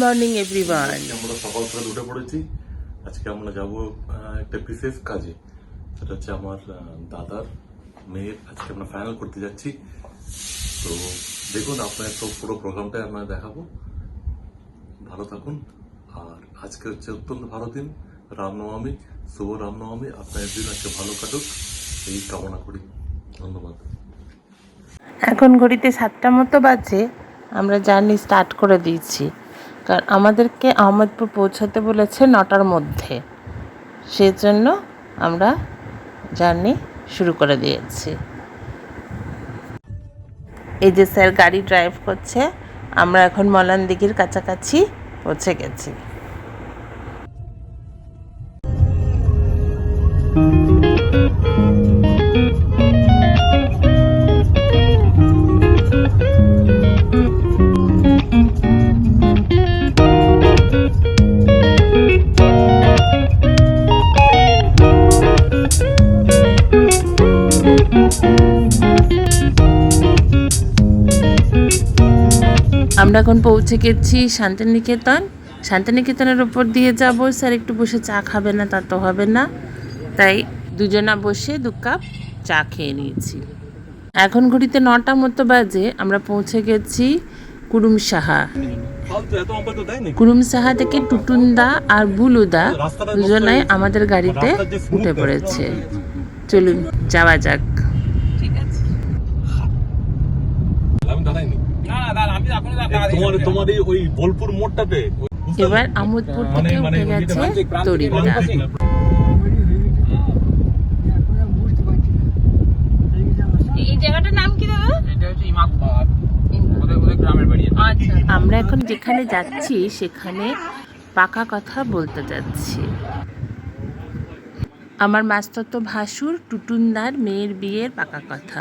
Morning everyone আমরা সকাল সকাল উঠে পড়েছি। আজকে আমরা যাব একটা বিশেষ কাজে। সেটা হচ্ছে আমার দাদার মেয়ের আজকে আমরা ফাইনাল করতে যাচ্ছি। তো দেখুন আপনার তো পুরো প্রোগ্রামটাই আমরা দেখাবো। ভালো থাকুন। আর আজকে হচ্ছে অত্যন্ত ভালো দিন। রামনবমী শুভ রামনবমী। আপনার দিন আজকে ভালো কাটুক। এই কামনা করি। ধন্যবাদ। এখন ঘড়িতে সাতটা মতো বাজে। আমরা জার্নি স্টার্ট করে দিয়েছি। কারণ আমাদেরকে আহমেদপুর পৌঁছাতে বলেছে নটার মধ্যে। সেই জন্য আমরা জার্নি শুরু করে দিয়েছি। এই যে স্যার গাড়ি ড্রাইভ করছে, আমরা এখন মলান দিঘির কাছাকাছি পৌঁছে গেছি। আমরা এখন পৌঁছে গেছি শান্তিনিকেতন। শান্তিনিকেতনের ওপর দিয়ে যাব। স্যার একটু বসে চা খাবে না, তা তো হবে না। তাই দুজনা বসে দু কাপ চা খেয়ে নিয়েছি। এখন ঘড়িতে নটা মতো বাজে, আমরা পৌঁছে গেছি কুরুম সাহা। কুরুম সাহা থেকে টুটুনদা আর বুলুদা দুজনাই আমাদের গাড়িতে উঠে পড়েছে। চলুন, যাওয়া যাক আমি দাঁড়াইনি তোমার তোমার ওই বোলপুর মোড়টাতে? এবার আমোদপুর থেকে উঠে গেছে তরিদা এই জায়গাটার নাম কি দাদা? এটা হচ্ছে ইমাকবাদ ওদের ওদের গ্রামের বাড়ি আচ্ছা। আমরা এখন যেখানে যাচ্ছি সেখানে পাকা কথা বলতে যাচ্ছি। আমার মাস্তত ভাসুর টুটুনদার মেয়ের বিয়ের পাকা কথা।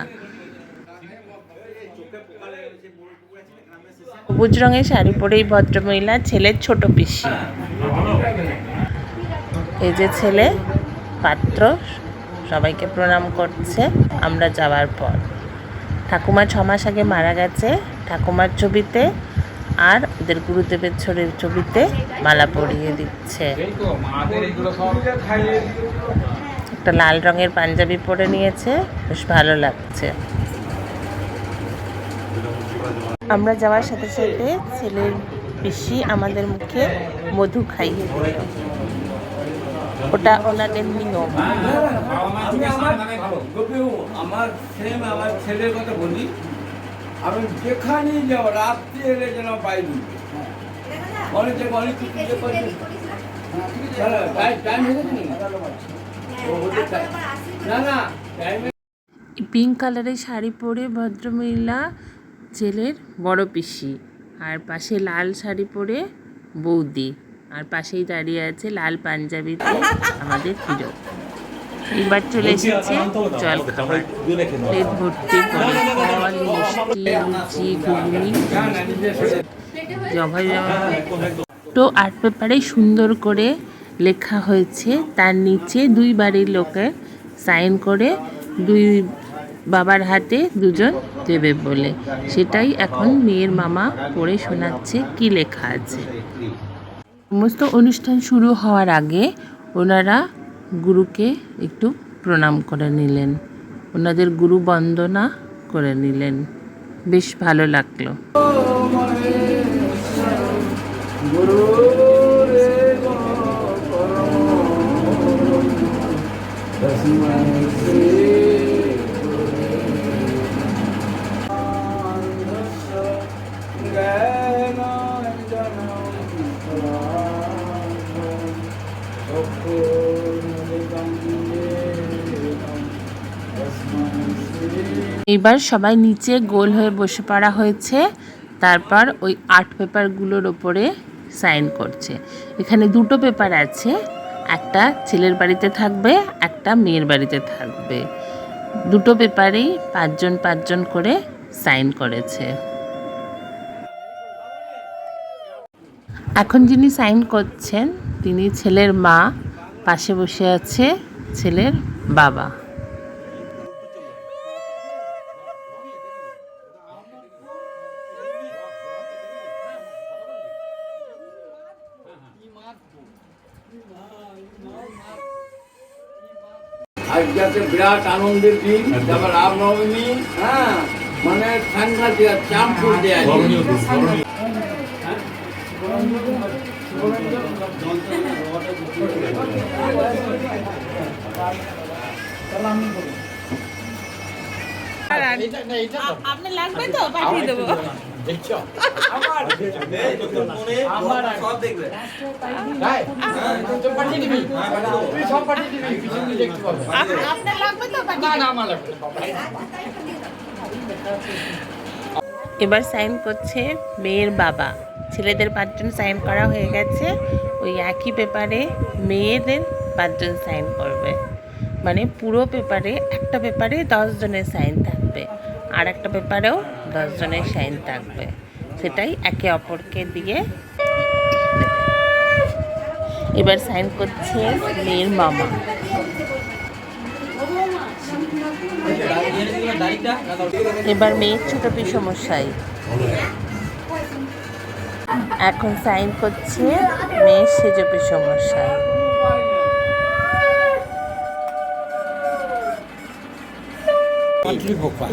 সবুজ রঙের শাড়ি পরে এই ভদ্রমহিলা ছেলের ছোট পিসি। এই যে ছেলে, পাত্র, সবাইকে প্রণাম করছে, আমরা যাওয়ার পর। ঠাকুমা ছ মাস আগে মারা গেছে, ঠাকুমার ছবিতে আর ওদের গুরুদেবের ছড়ির ছবিতে মালা পরিয়ে দিচ্ছে। একটা লাল রঙের পাঞ্জাবি পরে নিয়েছে, বেশ ভালো লাগছে। আমরা যাওয়ার সাথে সাথে ছেলের পিসি আমাদের মুখে মধু খাইয়ে দিল। ওটা ওনাদের নিয়ম। আমার সেম আমার ছেলের কথা বলি। আমি যেখানেই যাও রাত্রি এলে যেন বাইরে অনেক জায়গায় অনেক কিছু ইয়ে করছে টাইম হয়ে গেছে নাকি? ও, ওদের time- না না টাইমে পিঙ্ক কালারের শাড়ি পরে ভদ্রমহিলা ছেলের বড় পিসি। আর পাশে লাল শাড়ি পরে বৌদি। আর পাশেই দাঁড়িয়ে আছে লাল পাঞ্জাবিতে আমাদের হিরো। এবার চলে এসেছে জল খাবার প্লেট ভর্তি করে ফল মিষ্টি লুচি ঘুগনি। তো আর্ট পেপারে সুন্দর করে লেখা হয়েছে। তার নিচে দুই বাড়ির লোকে সাইন করে দুই বাবার হাতে দুজন দেবে বলে। সেটাই এখন মেয়ের মামা পড়ে শোনাচ্ছে কি লেখা আছে। সমস্ত অনুষ্ঠান শুরু হওয়ার আগে ওনারা গুরুকে একটু প্রণাম করে নিলেন। ওনাদের গুরু বন্দনা করে নিলেন। বেশ ভালো লাগল। এইবার সবাই নিচে গোল হয়ে বসে পড়া হয়েছে। তারপর ওই আর্ট পেপারগুলোর ওপরে সাইন করছে। এখানে দুটো পেপার আছে, একটা ছেলের বাড়িতে থাকবে, একটা মেয়ের বাড়িতে থাকবে। দুটো পেপারেই পাঁচজন পাঁচজন করে সাইন করেছে। এখন যিনি সাইন করছেন, তিনি ছেলের মা, পাশে বসে আছে ছেলের বাবা। আজকে বিরাট আনন্দের দিন তারপর রামনবমী হ্যাঁ মানে ঠান্ডা দেওয়া চাপ আছে আপনার লাগবে তো? পাঠিয়ে দেবো। এবার সাইন করছে মেয়ের বাবা। ছেলেদের পাঁচজন সাইন করা হয়ে গেছে। ওই একই পেপারে মেয়েদের পাঁচজন সাইন করবে। মানে পুরো পেপারে একটা পেপারে দশ জনের সাইন থাকবে। আর একটা পেপারেও দশ জনের সাইন থাকবে। সেটাই একে অপরকে দিয়ে এবার সাইন করছে মেয়ের মামা। এবার মেয়ের ছোট সমস্যায়। এখন সাইন করছে মেয়ের সেজ সমস্যায়।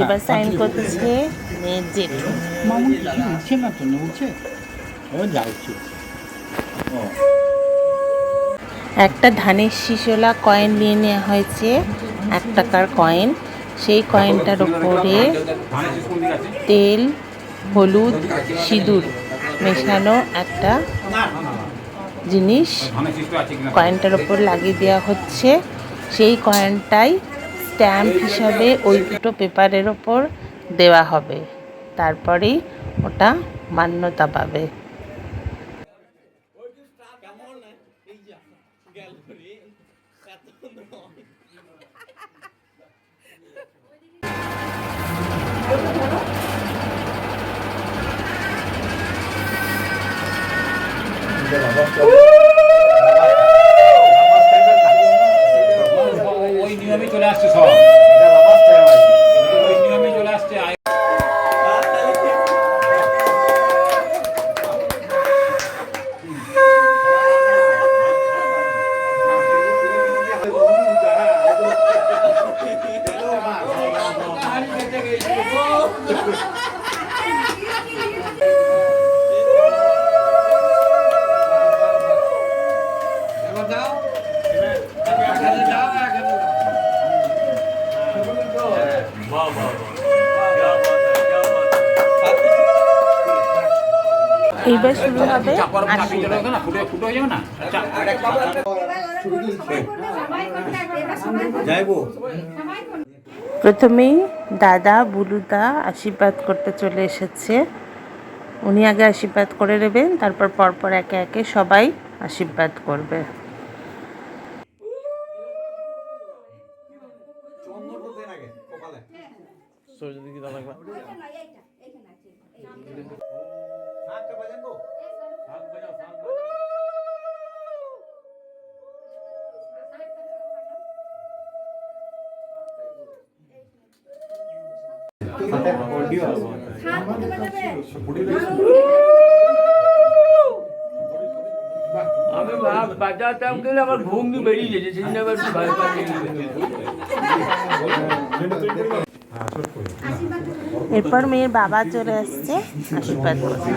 এবার সাইন মেয়ের জেঠু। উঠছে না তো উঠছে ও যাচ্ছে। একটা ধানের শিশোলা কয়েন নিয়ে নেওয়া হয়েছে এক টাকার কয়েন। সেই কয়েনটার ওপরে তেল হলুদ সিঁদুর মেশানো একটা জিনিস কয়েনটার ওপর লাগিয়ে দেওয়া হচ্ছে। সেই কয়েনটাই স্ট্যাম্প হিসাবে ওই দুটো পেপারের ওপর দেওয়া হবে। তারপরেই ওটা মান্যতা পাবে। এইবার শুরু হবে যাবে না? প্রথমেই দাদা বুলুদা আশীর্বাদ করতে চলে এসেছে। উনি আগে আশীর্বাদ করে নেবেন তারপর পরপর একে একে সবাই আশীর্বাদ করবে। আমি বাজাতাম গেলে আমার ভঙ্গি বেরিয়ে সেই জন্য আবার পাই এরপর মেয়ের বাবা চলে আসছে আশীর্বাদ করতে।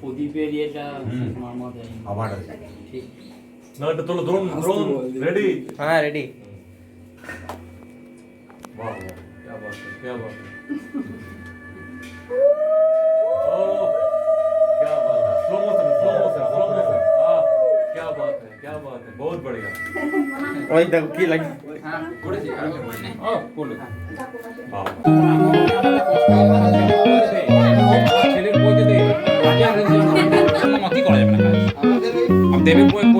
প্রদীপের ইয়েটা মামা দেয় ঠিক। না এটা তোলো দ্রোণ দ্রোণ রেডি হ্যাঁ রেডি वाह वाह क्या बात है क्या बात है ओ क्या बात है slow motion slow motion slow motion हाँ क्या बात है क्या बात है बहुत बढ़िया ওই দেখো কি লাগে হ্যাঁ করেছি ও করলো वाह ছেলের বই দিতে রাজা মতই করা যাবে না কাজ আমি দেবের বই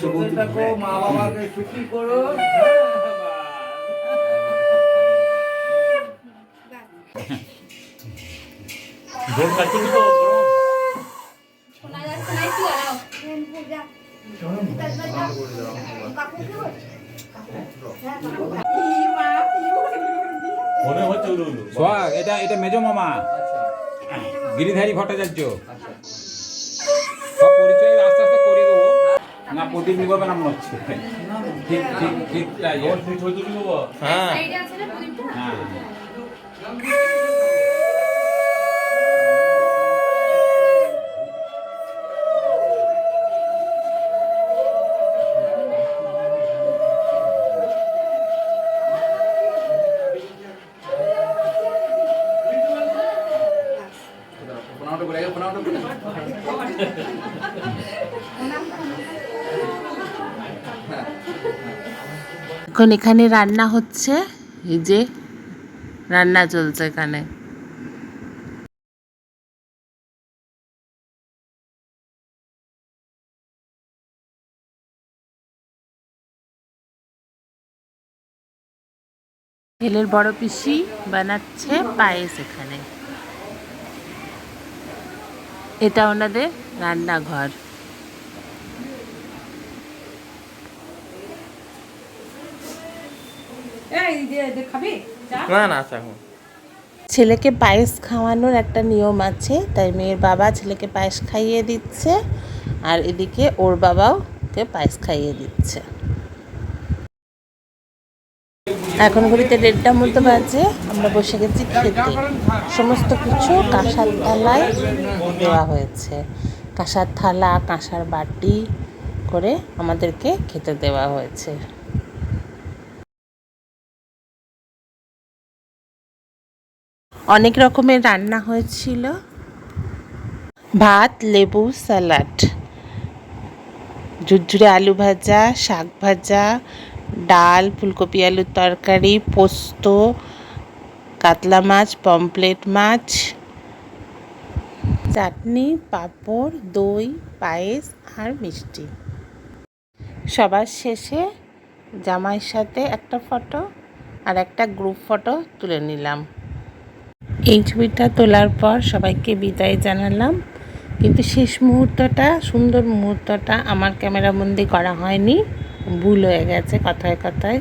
সুখে থাকো মা বাবাকে সুখী করো। শোনা যাচ্ছে না একটু দাঁড়াও। মনে হচ্ছে উলু উলু সোহাগ এটা এটা মেজো মামা। গিরিধারী ভট্টাচার্য। সব পরিচয় আস্তে আস্তে করে দেবো। না প্রদীপ না মনে হচ্ছে। ঠিক ঠিক ঠিক তাই। হ্যাঁ। হ্যাঁ। এখন এখানে রান্না হচ্ছে, এই যে রান্না চলছে এখানে। ছেলের বড় পিসি বানাচ্ছে পায়েস এখানে। এটা ওনাদের রান্নাঘর। ছেলেকে পায়েস খাওয়ানোর একটা নিয়ম আছে তাই মেয়ের বাবা ছেলেকে পায়েস খাইয়ে দিচ্ছে আর এদিকে ওর বাবাও পায়েস খাইয়ে দিচ্ছে। এখন ঘড়িতে দেড়টার মতো বাজে, আমরা বসে গেছি খেতে। সমস্ত কিছু কাঁসার থালায় দেওয়া হয়েছে। কাঁসার থালা, কাঁসার বাটি করে আমাদেরকে খেতে দেওয়া হয়েছে। অনেক রকমের রান্না হয়েছিল। ভাত, লেবু, স্যালাড। ঝুরঝুরে আলু ভাজা, শাক ভাজা ডাল, ফুলকপি, আলুর তরকারি, পোস্ত, কাতলা মাছ পমপ্লেট মাছ, চাটনি, পাঁপড়, দই, পায়েস আর মিষ্টি। সবার শেষে জামাইয়ের সাথে একটা ফটো আর একটা গ্রুপ ফটো তুলে নিলাম। এই ছবিটা তোলার পর সবাইকে বিদায় জানালাম। কিন্তু শেষ মুহূর্তটা, সুন্দর মুহূর্তটা আমার ক্যামেরাবন্দি করা হয়নি। ভুল হয়ে গেছে কথায় কথায়।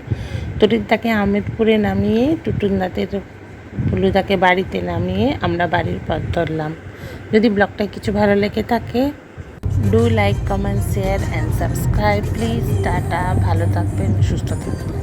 তরিদাকে আহমেদপুরে নামিয়ে টুটুনদাদের ফুলুদাকে বাড়িতে নামিয়ে আমরা বাড়ির পথ ধরলাম। যদি ব্লগটা কিছু ভালো লেগে থাকে do like comment share and subscribe please tata, ভালো থাকবেন, সুস্থ থাকবেন।